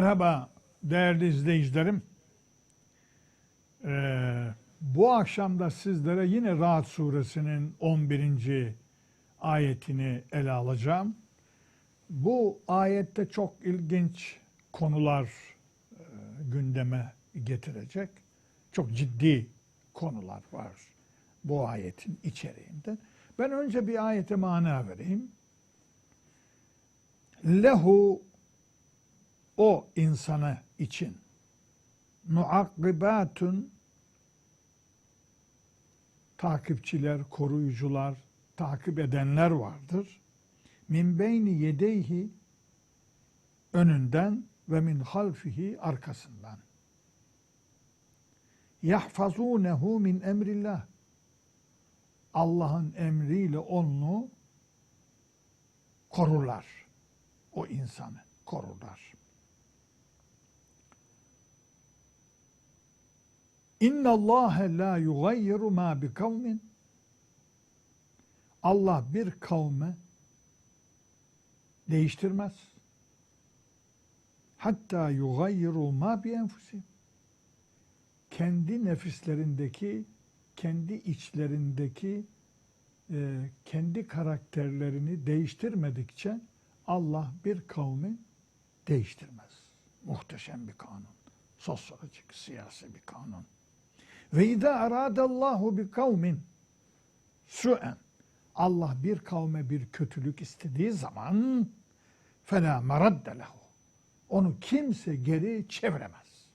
Merhaba değerli izleyicilerim. Ee, bu akşam da sizlere yine Rahat suresinin 11. ayetini ele alacağım. Bu ayette çok ilginç konular e, gündeme getirecek. Çok ciddi konular var bu ayetin içeriğinde. Ben önce bir ayete mana vereyim. Lehu o insanı için muakkibatun takipçiler, koruyucular, takip edenler vardır. Min beyni yedeyhi önünden ve min halfihi arkasından. Yahfazunehu min emrillah. Allah'ın emriyle onu korurlar. O insanı korurlar. İnna Allah la yugayyiru ma bi kavmin. Allah bir kavme değiştirmez. Hatta yugayyiru ma bi enfusihim. Kendi nefislerindeki, kendi içlerindeki e, kendi karakterlerini değiştirmedikçe Allah bir kavmi değiştirmez. Muhteşem bir kanun. Sosyolojik, siyasi bir kanun. Ve izâ arâdallâhu bi kavmin su'en. Allah bir kavme bir kötülük istediği zaman felâ meradde lehu. Onu kimse geri çeviremez.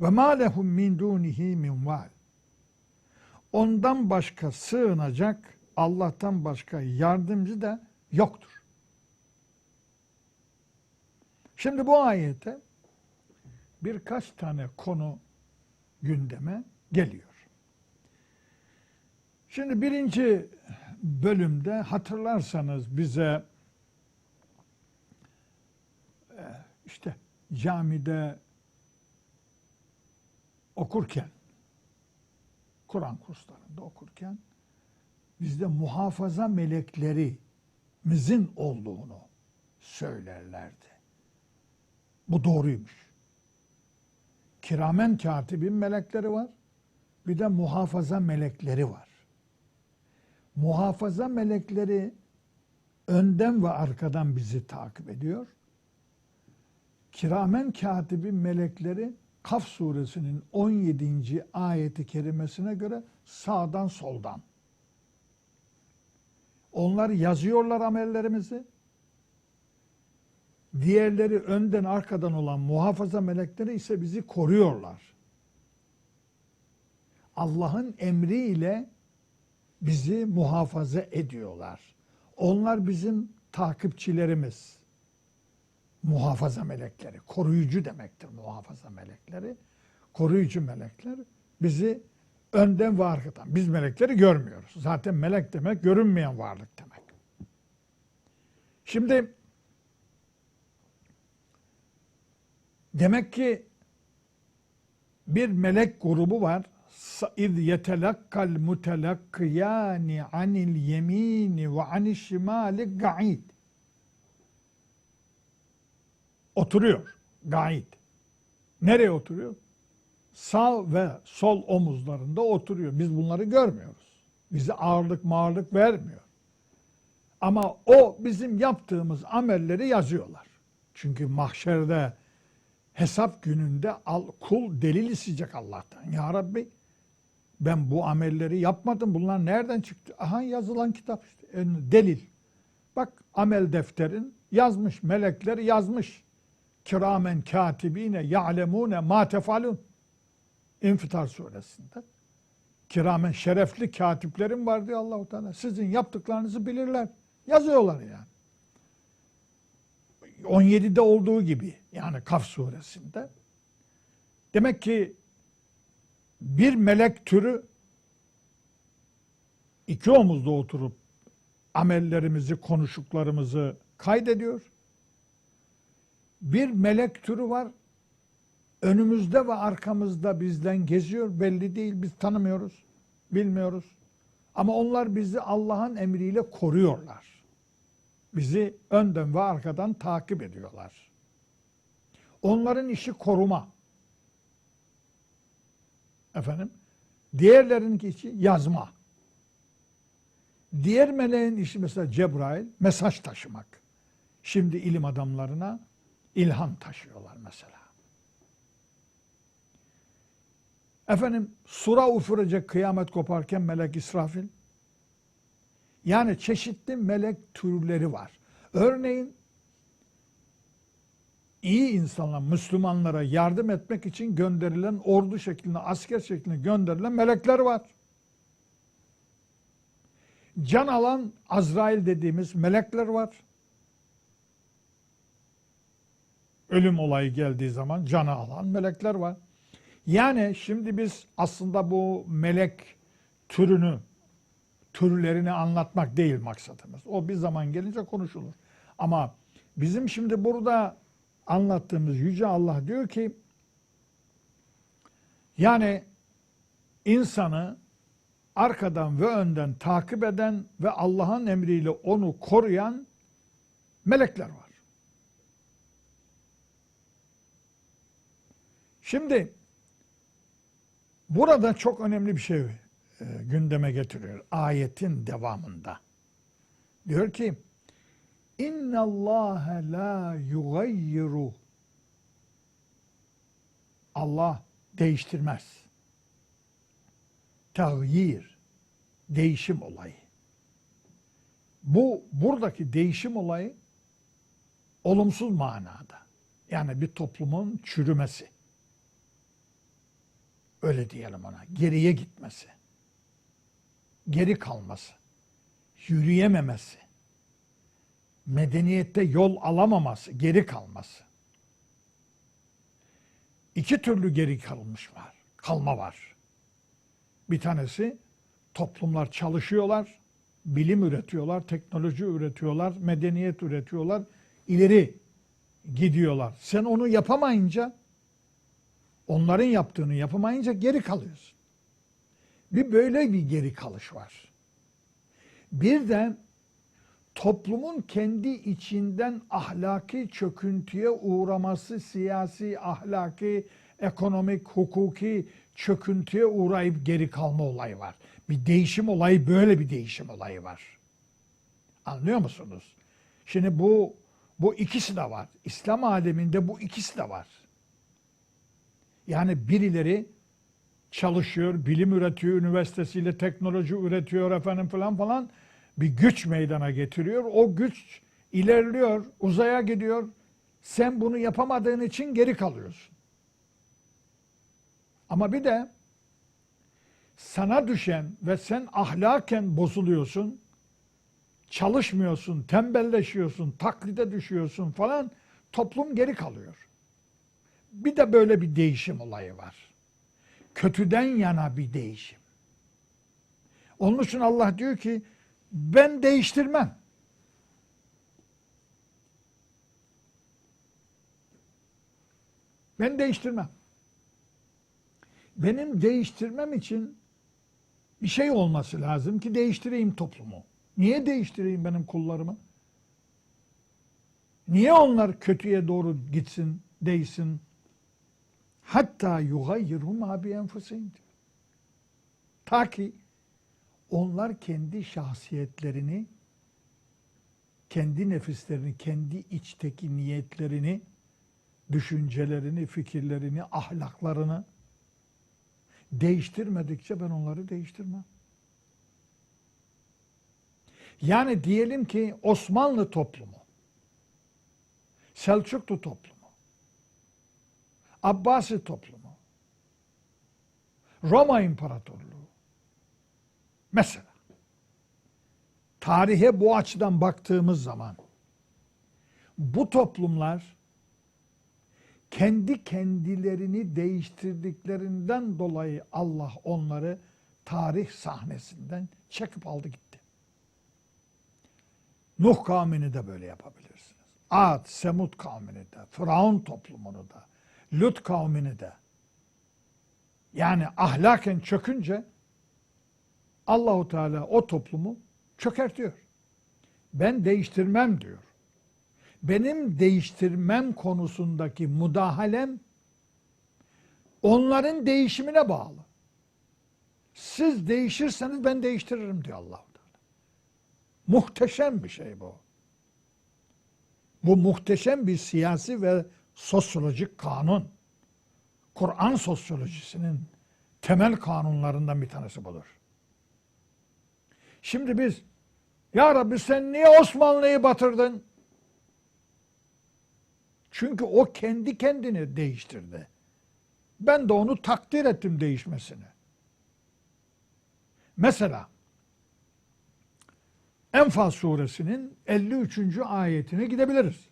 Ve mâ lehum min dûnihi min val. Ondan başka sığınacak, Allah'tan başka yardımcı da yoktur. Şimdi bu ayete birkaç tane konu gündeme geliyor. Şimdi birinci bölümde hatırlarsanız bize e, işte camide okurken, Kur'an kurslarında okurken bizde muhafaza meleklerimizin olduğunu söylerlerdi. Bu doğruymuş. Kiramen katibin melekleri var. Bir de muhafaza melekleri var. Muhafaza melekleri önden ve arkadan bizi takip ediyor. Kiramen katibin melekleri Kaf suresinin 17. ayeti kerimesine göre sağdan soldan. Onlar yazıyorlar amellerimizi. Diğerleri önden arkadan olan muhafaza melekleri ise bizi koruyorlar. Allah'ın emriyle bizi muhafaza ediyorlar. Onlar bizim takipçilerimiz. Muhafaza melekleri, koruyucu demektir muhafaza melekleri. Koruyucu melekler bizi önden ve arkadan. Biz melekleri görmüyoruz. Zaten melek demek görünmeyen varlık demek. Şimdi demek ki bir melek grubu var. İz yetelakkal mutelakkiyani anil yemini ve anil şimali ga'id. Oturuyor. Ga'id. Nereye oturuyor? Sağ ve sol omuzlarında oturuyor. Biz bunları görmüyoruz. Bize ağırlık mağırlık vermiyor. Ama o bizim yaptığımız amelleri yazıyorlar. Çünkü mahşerde hesap gününde al, kul delil isteyecek Allah'tan. Ya Rabbi ben bu amelleri yapmadım. Bunlar nereden çıktı? Aha yazılan kitap işte. Yani delil. Bak amel defterin yazmış. Melekler yazmış. Kiramen katibine ya'lemune ma tefalun. İnfitar suresinde. Kiramen şerefli katiplerim var diyor Allahu Teala. Sizin yaptıklarınızı bilirler. Yazıyorlar yani. 17'de olduğu gibi yani Kaf suresinde. Demek ki bir melek türü iki omuzda oturup amellerimizi, konuşuklarımızı kaydediyor. Bir melek türü var. Önümüzde ve arkamızda bizden geziyor. Belli değil. Biz tanımıyoruz. Bilmiyoruz. Ama onlar bizi Allah'ın emriyle koruyorlar. Bizi önden ve arkadan takip ediyorlar. Onların işi koruma. Efendim? Diğerlerinki işi yazma. Diğer meleğin işi mesela Cebrail mesaj taşımak. Şimdi ilim adamlarına ilham taşıyorlar mesela. Efendim sura ufurecek kıyamet koparken melek İsrafil. Yani çeşitli melek türleri var. Örneğin iyi insanlar, Müslümanlara yardım etmek için gönderilen ordu şeklinde, asker şeklinde gönderilen melekler var. Can alan Azrail dediğimiz melekler var. Ölüm olayı geldiği zaman canı alan melekler var. Yani şimdi biz aslında bu melek türünü, türlerini anlatmak değil maksadımız. O bir zaman gelince konuşulur. Ama bizim şimdi burada anlattığımız Yüce Allah diyor ki yani insanı arkadan ve önden takip eden ve Allah'ın emriyle onu koruyan melekler var. Şimdi burada çok önemli bir şey e, gündeme getiriyor ayetin devamında. Diyor ki İnna Allah la yugayyiru Allah değiştirmez. Tağyir, değişim olayı. Bu buradaki değişim olayı olumsuz manada. Yani bir toplumun çürümesi. Öyle diyelim ona. Geriye gitmesi. Geri kalması. Yürüyememesi. Medeniyette yol alamaması, geri kalması. İki türlü geri kalmış var. Kalma var. Bir tanesi toplumlar çalışıyorlar, bilim üretiyorlar, teknoloji üretiyorlar, medeniyet üretiyorlar, ileri gidiyorlar. Sen onu yapamayınca, onların yaptığını yapamayınca geri kalıyorsun. Bir böyle bir geri kalış var. Bir de toplumun kendi içinden ahlaki çöküntüye uğraması, siyasi, ahlaki, ekonomik, hukuki çöküntüye uğrayıp geri kalma olayı var. Bir değişim olayı böyle bir değişim olayı var. Anlıyor musunuz? Şimdi bu bu ikisi de var. İslam aleminde bu ikisi de var. Yani birileri çalışıyor, bilim üretiyor, üniversitesiyle teknoloji üretiyor efendim falan falan bir güç meydana getiriyor. O güç ilerliyor, uzaya gidiyor. Sen bunu yapamadığın için geri kalıyorsun. Ama bir de sana düşen ve sen ahlaken bozuluyorsun, çalışmıyorsun, tembelleşiyorsun, taklide düşüyorsun falan toplum geri kalıyor. Bir de böyle bir değişim olayı var. Kötüden yana bir değişim. Onun için Allah diyor ki ben değiştirmem. Ben değiştirmem. Benim değiştirmem için bir şey olması lazım ki değiştireyim toplumu. Niye değiştireyim benim kullarımı? Niye onlar kötüye doğru gitsin, değişsin? Hatta yugayyirhum bi enfusihim. Ta ki onlar kendi şahsiyetlerini, kendi nefislerini, kendi içteki niyetlerini, düşüncelerini, fikirlerini, ahlaklarını değiştirmedikçe ben onları değiştirmem. Yani diyelim ki Osmanlı toplumu, Selçuklu toplumu, Abbasi toplumu, Roma İmparatorluğu, Mesela tarihe bu açıdan baktığımız zaman bu toplumlar kendi kendilerini değiştirdiklerinden dolayı Allah onları tarih sahnesinden çekip aldı gitti. Nuh kavmini de böyle yapabilirsiniz. Ad, Semud kavmini de, Firavun toplumunu da, Lut kavmini de. Yani ahlaken çökünce Allahu Teala o toplumu çökertiyor. Ben değiştirmem diyor. Benim değiştirmem konusundaki müdahalem onların değişimine bağlı. Siz değişirseniz ben değiştiririm diyor allah Teala. Muhteşem bir şey bu. Bu muhteşem bir siyasi ve sosyolojik kanun. Kur'an sosyolojisinin temel kanunlarından bir tanesi budur. Şimdi biz ya Rabbi sen niye Osmanlı'yı batırdın? Çünkü o kendi kendini değiştirdi. Ben de onu takdir ettim değişmesini. Mesela Enfal suresinin 53. ayetine gidebiliriz.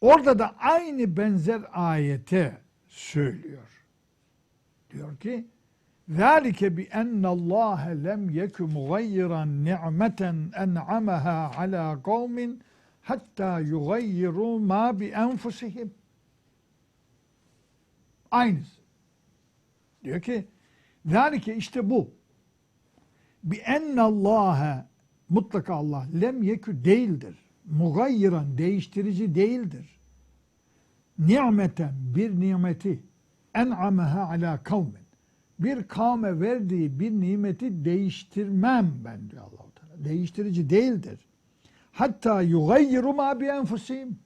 Orada da aynı benzer ayete söylüyor. Diyor ki ذَٰلِكَ بِأَنَّ اللّٰهَ لَمْ يَكُ مُغَيِّرًا نِعْمَةً اَنْعَمَهَا عَلَى قَوْمٍ حَتَّى يُغَيِّرُوا مَا بِأَنْفُسِهِمْ Aynısı. Diyor ki ذَٰلِكَ işte bu. بِأَنَّ اللّٰهَ mutlaka Allah lem yekü değildir. Mugayyiran değiştirici değildir. Nimeten bir nimeti en'ameha ala kavmin bir kavme verdiği bir nimeti değiştirmem ben diyor Allahu Teala. Değiştirici değildir. Hatta yugayyiru ma bi enfusihim.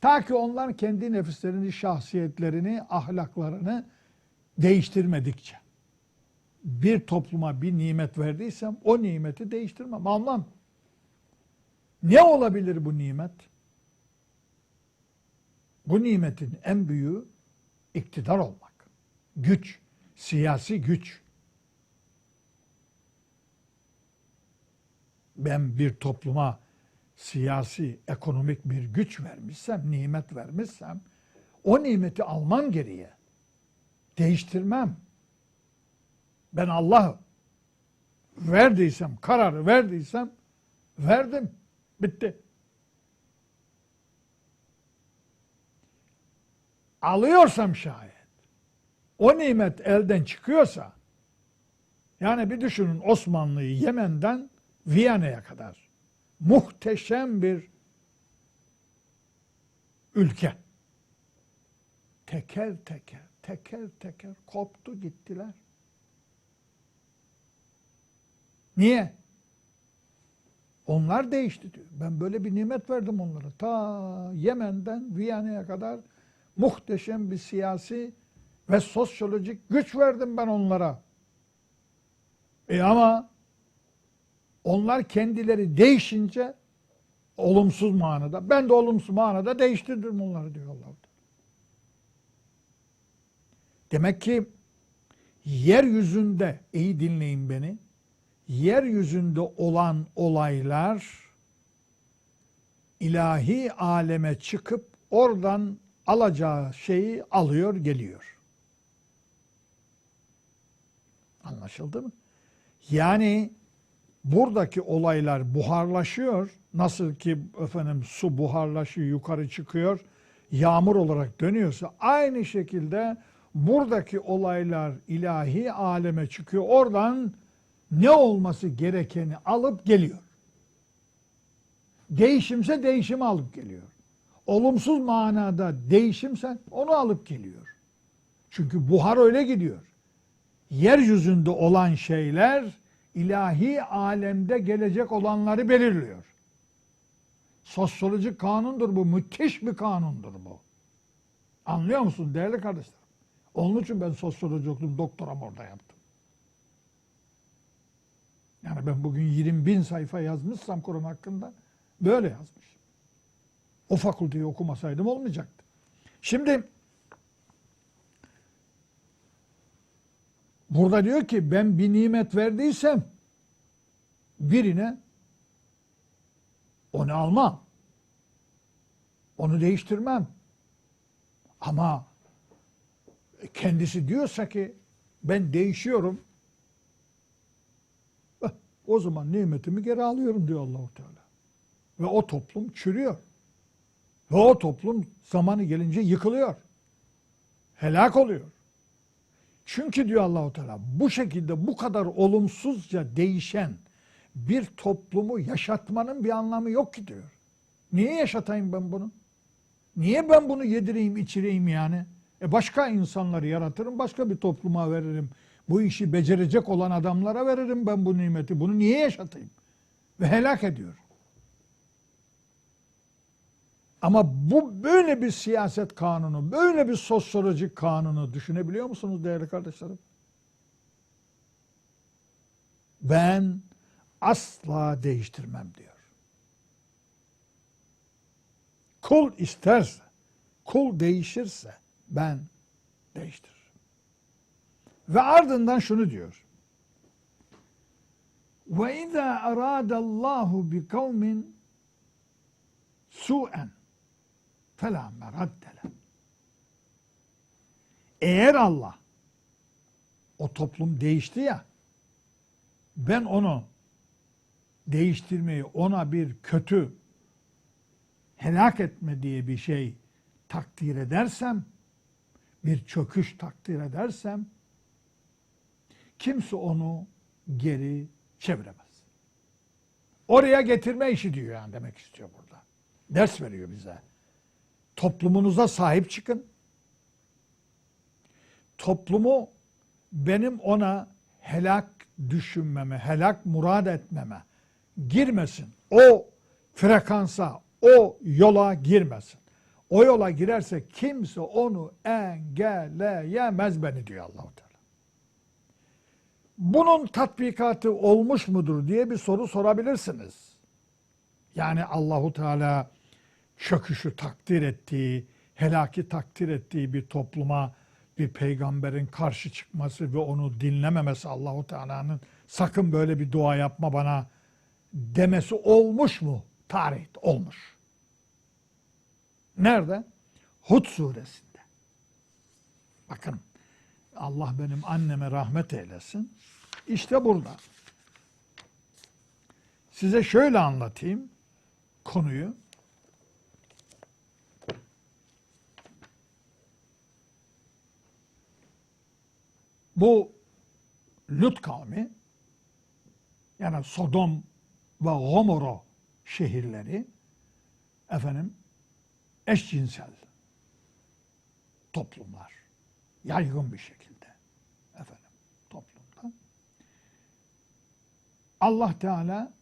Ta ki onlar kendi nefislerini, şahsiyetlerini, ahlaklarını değiştirmedikçe. Bir topluma bir nimet verdiysem o nimeti değiştirmem, almam. Ne olabilir bu nimet? Bu nimetin en büyüğü iktidar olmak. Güç, siyasi güç. Ben bir topluma siyasi, ekonomik bir güç vermişsem, nimet vermişsem, o nimeti almam geriye. Değiştirmem. Ben Allah'ı verdiysem, kararı verdiysem, verdim. Bitti. Alıyorsam şayet, o nimet elden çıkıyorsa, yani bir düşünün Osmanlı'yı Yemen'den Viyana'ya kadar muhteşem bir ülke. Teker teker, teker teker koptu gittiler. Niye? Onlar değişti diyor. Ben böyle bir nimet verdim onlara. Ta Yemen'den Viyana'ya kadar muhteşem bir siyasi ve sosyolojik güç verdim ben onlara. E ama onlar kendileri değişince olumsuz manada, ben de olumsuz manada değiştirdim onları diyor Allah. Demek ki yeryüzünde, iyi dinleyin beni, yeryüzünde olan olaylar ilahi aleme çıkıp oradan alacağı şeyi alıyor geliyor. Anlaşıldı mı? Yani buradaki olaylar buharlaşıyor. Nasıl ki efendim su buharlaşıyor, yukarı çıkıyor, yağmur olarak dönüyorsa aynı şekilde buradaki olaylar ilahi aleme çıkıyor. Oradan ne olması gerekeni alıp geliyor. Değişimse değişimi alıp geliyor. Olumsuz manada değişimse onu alıp geliyor. Çünkü buhar öyle gidiyor. Yeryüzünde olan şeyler ilahi alemde gelecek olanları belirliyor. Sosyolojik kanundur bu. Müthiş bir kanundur bu. Anlıyor musun değerli kardeşler? Onun için ben sosyoloji okudum, doktoram orada yaptım. Yani ben bugün 20 bin sayfa yazmışsam Kur'an hakkında böyle yazmış. O fakülteyi okumasaydım olmayacaktı. Şimdi burada diyor ki ben bir nimet verdiysem birine onu almam. Onu değiştirmem. Ama kendisi diyorsa ki ben değişiyorum. O zaman nimetimi geri alıyorum diyor Allahu Teala. Ve o toplum çürüyor. Ve o toplum zamanı gelince yıkılıyor. Helak oluyor. Çünkü diyor Allahu Teala bu şekilde bu kadar olumsuzca değişen bir toplumu yaşatmanın bir anlamı yok ki diyor. Niye yaşatayım ben bunu? Niye ben bunu yedireyim, içireyim yani? E başka insanları yaratırım, başka bir topluma veririm. Bu işi becerecek olan adamlara veririm ben bu nimeti. Bunu niye yaşatayım? Ve helak ediyor. Ama bu böyle bir siyaset kanunu, böyle bir sosyolojik kanunu düşünebiliyor musunuz değerli kardeşlerim? Ben asla değiştirmem diyor. Kul isterse, kul değişirse ben değiştiririm. Ve ardından şunu diyor. Ve izâ arâdallâhu bi kavmin su'en felâ meraddele. Eğer Allah o toplum değişti ya ben onu değiştirmeyi ona bir kötü helak etme diye bir şey takdir edersem bir çöküş takdir edersem kimse onu geri çeviremez. Oraya getirme işi diyor yani demek istiyor burada. Ders veriyor bize. Toplumunuza sahip çıkın. Toplumu benim ona helak düşünmeme, helak murad etmeme girmesin. O frekansa, o yola girmesin. O yola girerse kimse onu engelleyemez beni diyor Allahu Teala. Bunun tatbikatı olmuş mudur diye bir soru sorabilirsiniz. Yani Allahu Teala çöküşü takdir ettiği, helaki takdir ettiği bir topluma bir peygamberin karşı çıkması ve onu dinlememesi Allahu Teala'nın sakın böyle bir dua yapma bana demesi olmuş mu? Tarihte olmuş. Nerede? Hud suresinde. Bakın Allah benim anneme rahmet eylesin. İşte burada. Size şöyle anlatayım konuyu. Bu Lut kavmi yani Sodom ve Gomorra şehirleri efendim eşcinsel toplumlar. Yaygın bir şekilde efendim toplumda. Allah Teala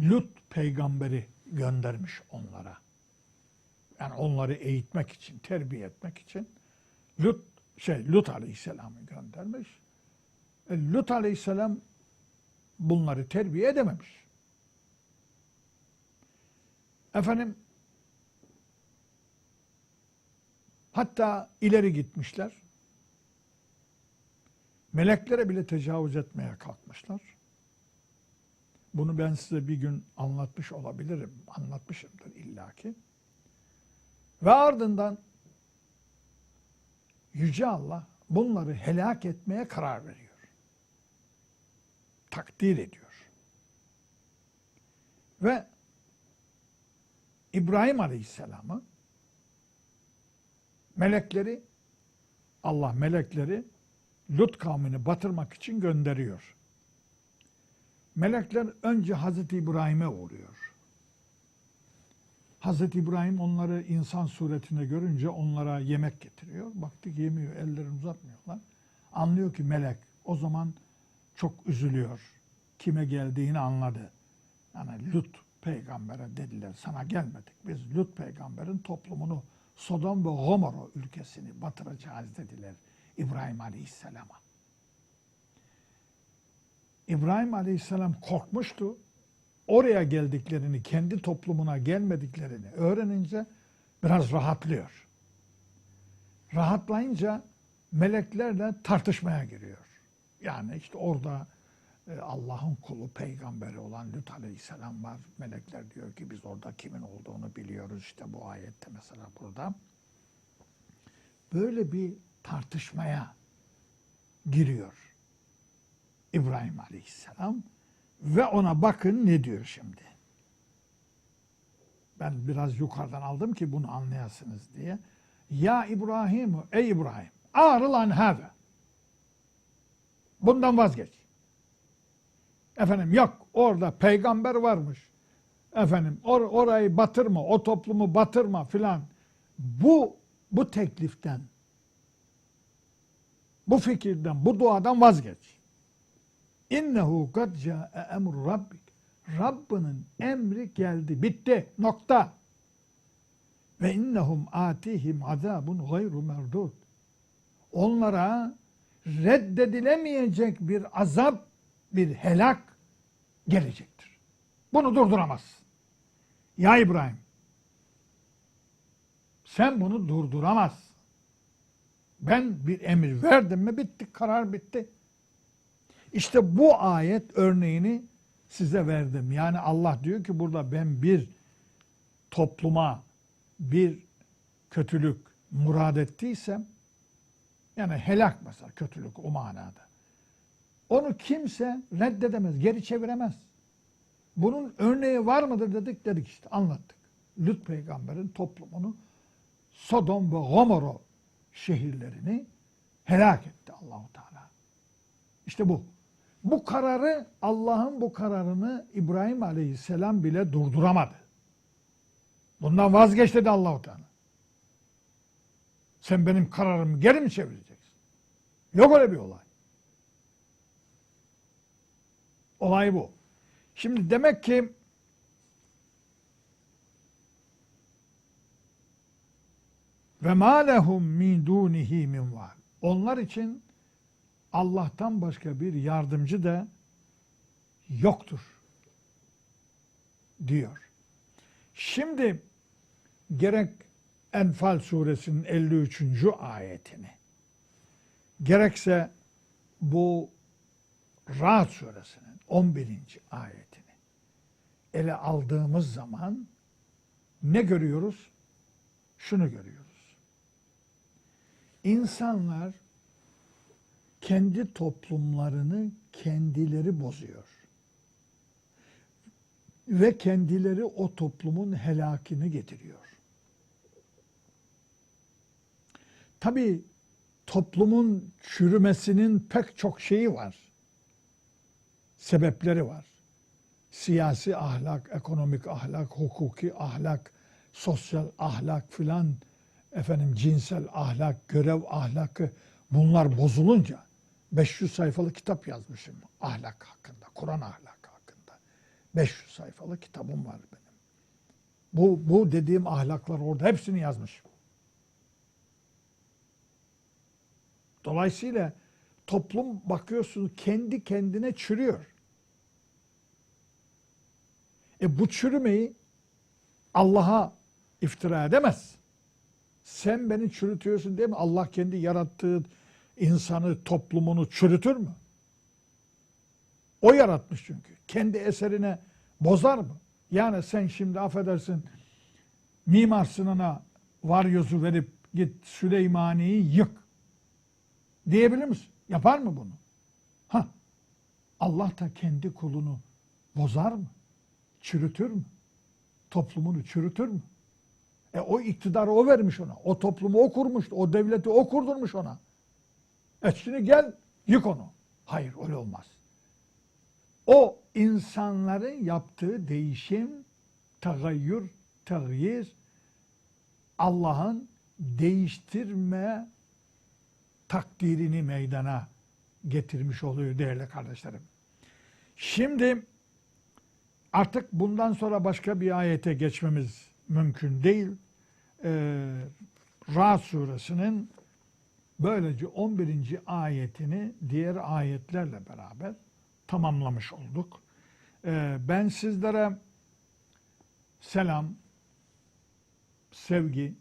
Lut peygamberi göndermiş onlara. Yani onları eğitmek için, terbiye etmek için Lut şey Lut Aleyhisselam'ı göndermiş. E, Lut Aleyhisselam bunları terbiye edememiş. Efendim hatta ileri gitmişler. Meleklere bile tecavüz etmeye kalkmışlar. Bunu ben size bir gün anlatmış olabilirim. Anlatmışımdır illaki. Ve ardından Yüce Allah bunları helak etmeye karar veriyor. Takdir ediyor. Ve İbrahim Aleyhisselam'ı melekleri Allah melekleri Lut kavmini batırmak için gönderiyor. Melekler önce Hazreti İbrahim'e uğruyor. Hazreti İbrahim onları insan suretinde görünce onlara yemek getiriyor. Baktık yemiyor, ellerini uzatmıyorlar. Anlıyor ki melek. O zaman çok üzülüyor. Kime geldiğini anladı. Yani Lut peygambere dediler sana gelmedik. Biz Lut peygamberin toplumunu Sodom ve Gomorra ülkesini batıracağız dediler İbrahim Aleyhisselam'a. İbrahim Aleyhisselam korkmuştu. Oraya geldiklerini, kendi toplumuna gelmediklerini öğrenince biraz rahatlıyor. Rahatlayınca meleklerle tartışmaya giriyor. Yani işte orada e, Allah'ın kulu, peygamberi olan Lut Aleyhisselam var. Melekler diyor ki biz orada kimin olduğunu biliyoruz. İşte bu ayette mesela burada. Böyle bir tartışmaya giriyor İbrahim Aleyhisselam ve ona bakın ne diyor şimdi. Ben biraz yukarıdan aldım ki bunu anlayasınız diye. Ya İbrahim, ey İbrahim, arıl an hâve. Bundan vazgeç. Efendim yok orada peygamber varmış. Efendim or- orayı batırma, o toplumu batırma filan. Bu bu tekliften, bu fikirden, bu duadan vazgeç. İnnehu kad ca'e emru rabbik. Rabbinin emri geldi, bitti, nokta. Ve innehum atihim azabun gayru merdud. Onlara reddedilemeyecek bir azap, bir helak gelecektir. Bunu durduramazsın. Ya İbrahim, sen bunu durduramazsın. Ben bir emir verdim mi bitti, karar bitti. İşte bu ayet örneğini size verdim. Yani Allah diyor ki burada ben bir topluma bir kötülük murad ettiysem yani helak mesela kötülük o manada. Onu kimse reddedemez, geri çeviremez. Bunun örneği var mıdır dedik dedik işte anlattık. Lut peygamberin toplumunu Sodom ve Gomorra şehirlerini helak etti Allahu Teala. İşte bu. Bu kararı Allah'ın bu kararını İbrahim Aleyhisselam bile durduramadı. Bundan vazgeç dedi Allahu Teala. Sen benim kararımı geri mi çevireceksin? Yok öyle bir olay. Olay bu. Şimdi demek ki ve ma lehum min dunihi min var. Onlar için Allah'tan başka bir yardımcı da yoktur diyor. Şimdi gerek Enfal suresinin 53. ayetini gerekse bu Ra'd suresinin 11. ayetini ele aldığımız zaman ne görüyoruz? Şunu görüyoruz. İnsanlar kendi toplumlarını kendileri bozuyor. Ve kendileri o toplumun helakini getiriyor. Tabi toplumun çürümesinin pek çok şeyi var. Sebepleri var. Siyasi ahlak, ekonomik ahlak, hukuki ahlak, sosyal ahlak filan, efendim cinsel ahlak, görev ahlakı bunlar bozulunca 500 sayfalı kitap yazmışım ahlak hakkında, Kur'an ahlakı hakkında. 500 sayfalı kitabım var benim. Bu, bu dediğim ahlaklar orada hepsini yazmışım. Dolayısıyla toplum bakıyorsun kendi kendine çürüyor. E bu çürümeyi Allah'a iftira edemez. Sen beni çürütüyorsun değil mi? Allah kendi yarattığı insanı, toplumunu çürütür mü? O yaratmış çünkü. Kendi eserine bozar mı? Yani sen şimdi affedersin Mimar Sinan'a varyozu verip git Süleymani'yi yık diyebilir misin? Yapar mı bunu? Ha, Allah da kendi kulunu bozar mı? Çürütür mü? Toplumunu çürütür mü? E o iktidarı o vermiş ona. O toplumu o kurmuş. O devleti o kurdurmuş ona. E gel yık onu. Hayır öyle olmaz. O insanların yaptığı değişim, tagayyür, tağyir Allah'ın değiştirme takdirini meydana getirmiş oluyor değerli kardeşlerim. Şimdi artık bundan sonra başka bir ayete geçmemiz mümkün değil. Ee, Ra suresinin böylece 11. ayetini diğer ayetlerle beraber tamamlamış olduk. Ee, ben sizlere selam, sevgi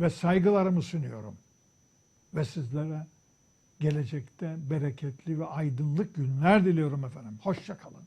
ve saygılarımı sunuyorum. Ve sizlere gelecekte bereketli ve aydınlık günler diliyorum efendim. Hoşça kalın.